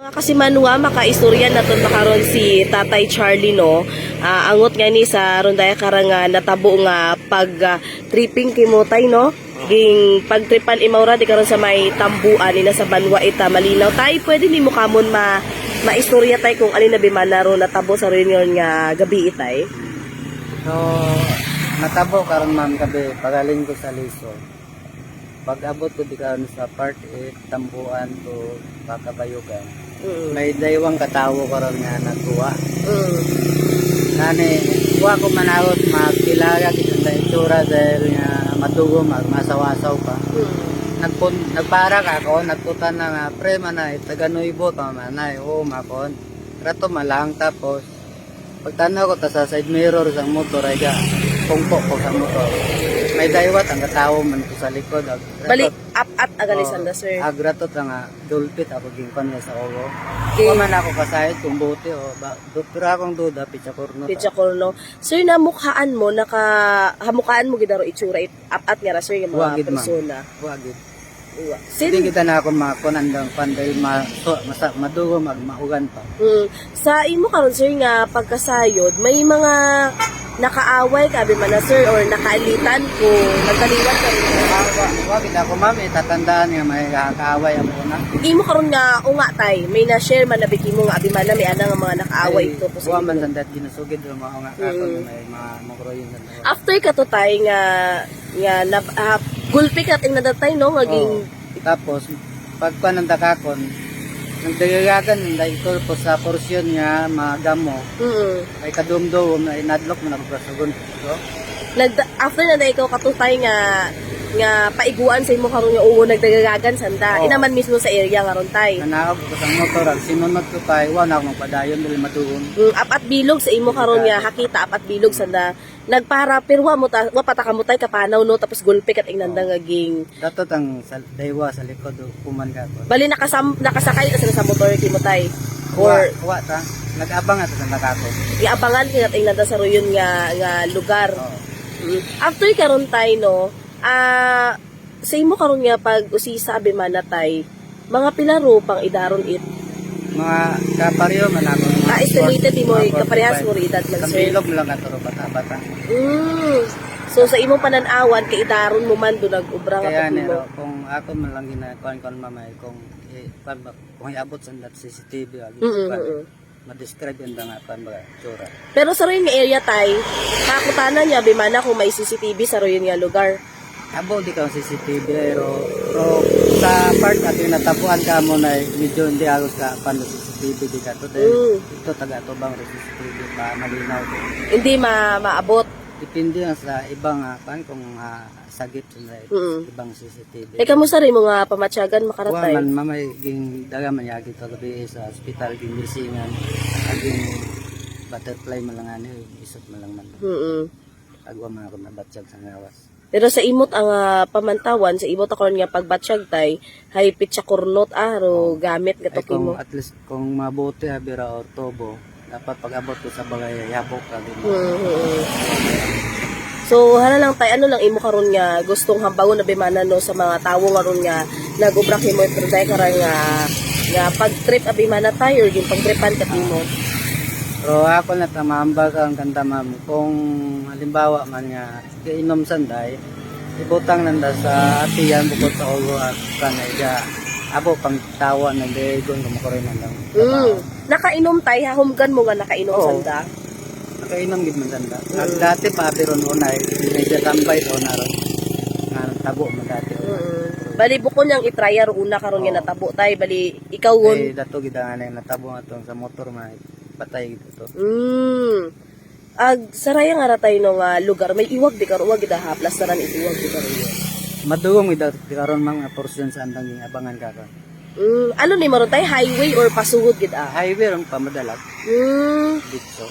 Mga kasi manwa makaistorya na ton makaron si Tatay Charlie no. Ah, angot nga ni sa rondaya karang nga natabo nga pag ah, tripping kimotay no. Ging pagtripan imawra di karon sa may tambuan ni sa banwa ita malinaw tay pwede nimo kamon ma maistorya tay kung alin na bimana ro natabo sa reunion nga gabi itay. So, natabo karon ma'am kabe pagaling ko sa Liso. Pag abot ko di karon sa part 8 tambuan to Pakabayugan. Mm. May daywang katawo karon nga nagkuha. Mm. Nani, kuha ko manawot magpilaga kita sa itsura dahil nga matugo mag masawasaw pa. Mm. Nagpun nagpara ka ako, nagputan na nga pre manay taga Nuibo pa manay. Oo, makon. Rato malang tapos pagtanaw ko ta sa side mirror sa motor ay ga pungpo ko sa motor. May daywat ang katawo man ko sa likod. Ag, Bali up at agalisan da sir. Agratot nga dulpit ako gingkon nga sa ulo. Okay. Kung man ako kasayad kung buti o ba, pero akong duda pitsa kurno. ta. Pitsa ko no. Sir namukhaan mo naka hamukhaan mo gidaro itsura it up at nga ra sir yung mga Wagid, persona. Wagid. Uwa. Hindi Sin kita na ako makunandang panday ma, so, masa, madugo mag maugan pa. Mm. Sa imo karon sir nga pagkasayod, may mga nakaaway ka bi man na sir or nakaalitan ko, nagkaliwat ka rin. Wagid ako mami, tatandaan nga may kaaway ang una. Imo karon nga unga tay, may na share man nabiki mo nga abi man na may ana nga mga nakaaway ito po Buwa sa man imo. sandat ginasugid o mga nga kako Mm. may mga makroyin na tayo. After ka to tay nga nga na uh, gulpi ka ting nadatay no nga ging Oo. Tapos, ng dakakon, nang dagagagan ng daikol po sa porsyon nga magamo, mm. ay kadumdum na inadlock mo na pagpasugon. So, Nag after na na ikaw katutay nga nga paiguan sa imo karon nga uwo nagdagagagan sanda. Oo. Inaman mismo sa area nga ron tay. nanaog ko sa motor, ag sinunod ko pa, iwan ako magpadayon dili matuon. Mm, apat bilog sa imo karon nga hakita apat bilog sanda nagpara pirwa mo ta wa pataka mo tay kapanaw no tapos gulpi kat ingnanda nga ging Datot ang sa, daywa sa likod, o kuman ka ko. bali nakasam nakasakay ka sa motor kimo tay or kuha ta, nag-abang ato sa nakakon. iabangan ka kat ingnanda sa royon nga nga lugar Oo. Mm. after karon tay no ah sa imo karon nga pag usisa abi man na tay mga pilaro pang idaron it Mga kaparyo man ako. mga ah sport, mo kaparehas 45. mo rin edad Sa sir bilog mo lang katuro bata-bata. Mm. So sa imong pananawan kay idaron mo man do nag-ubra nga Kaya nero, kung ako man lang ginakuan kon mamay, kung eh, kung, ba- kung iabot sa dat CCTV, agi, Mm, kung, mm, mm. ma-describe yun nga kan ba, tsura. Pero sa royon nga area tay, kakutanan niya bimana kung may CCTV sa royon nga lugar. Abo di ka CCTV, pero, pero sa part at yung natapuan ka mo na medyo hindi agos ka pan CCTV di ka to. Dahil Mm. ito taga to bang CCTV pa malinaw to. Hindi ma maabot. Depende yan sa ibang uh, kan kung ah, sagip sa Mm. ibang CCTV. Eh kamusta rin mo nga pamatyagan Kuha makaratay? man mamay ging daga man yagi to gabi sa hospital ging bisingan aging butterfly man lang ani isot man lang man Mm. agwa man ako nabatsyag sa ngawas Pero sa imot ang ah, pamantawan sa imot ako nga pagbatsyag tay, hay pitsa kurnot aro gamit ay gato kung mo. at least kung mabuti habira or tobo dapat pag abot ko sa bagay yabok ka din Mm. So, hala lang tay, ano lang imo karon nga gustong hambagon na bimana no sa mga tawo nga ron nga nagubra kimo ito dahil karon nga nga pag trip abi mana tayo or yung pag tripan ka mo. Pero ako na tamambag ang kanta ma'am kung halimbawa man nga kainom sanday ibutang nanda sa atiyan bukod sa ulo at kanaya abo pang tawa ng degon kumukurin man lang Mm. Nakainom tay, hahumgan mo nga nakainom Oo. sanda. Nakainom gid man sanda. Ang dati pa pero noon ay medyo tambay to na ron. Nga tabo man dati. Mm. Bali bukod niyang itrya ro una karon nga Oo. natabo tay, bali ikaw won. Eh dato gid ang anay natabo nga tong sa motor man patay gid to. Mm. Ag saraya nga ra tayo no nga lugar may iwag di karon wag gid ha plastaran itiwag di karon. Madugong gid di karon mga portion sa andang abangan ka ka. Mm. Ano ni maron tay highway or pasuhod gid ah? Highway ron pamadalag Mm. dito.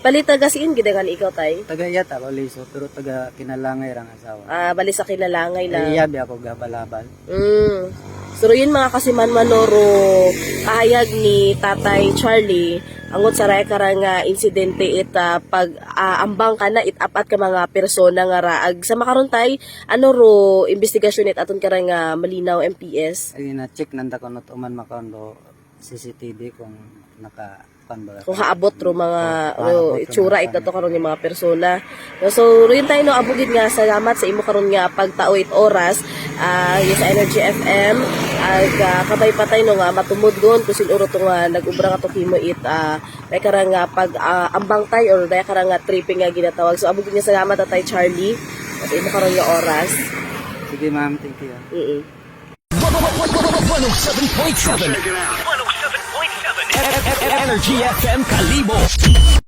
Bali taga siin gid nga ikaw tay. Taga iyat ako liso pero taga kinalangay rang asawa. Ah, bali sa kilalangay Ay na. iyabi ako gabalabal. Mm. So yun mga kasiman manoro kahayag ni Tatay Charlie angot sa raya karang nga insidente it ah, pag ah, ambang ka na it ka mga persona nga raag sa makaron tay ano ro investigasyon it aton karang nga malinaw MPS Ay na check nanda ko not uman makondo CCTV kung naka pan ba? Kung haabot ro mga Oh, ro itsura ito to karon yung mga persona. So rin tayo no abugid nga salamat sa imo karon nga pagtao it oras. Ah yes Energy FM ag ah, kabay patay no nga matumod gon kung sinuro to nga nag-ubra nga to himo it ah may karang nga pag ah, ambang tay or dahil karang nga tripping nga ginatawag. So abugid nga salamat tatay Charlie sa imo karon nga oras. Sige ma'am, thank you. ah. mm 107.7 107.7 Energy FM Kalibo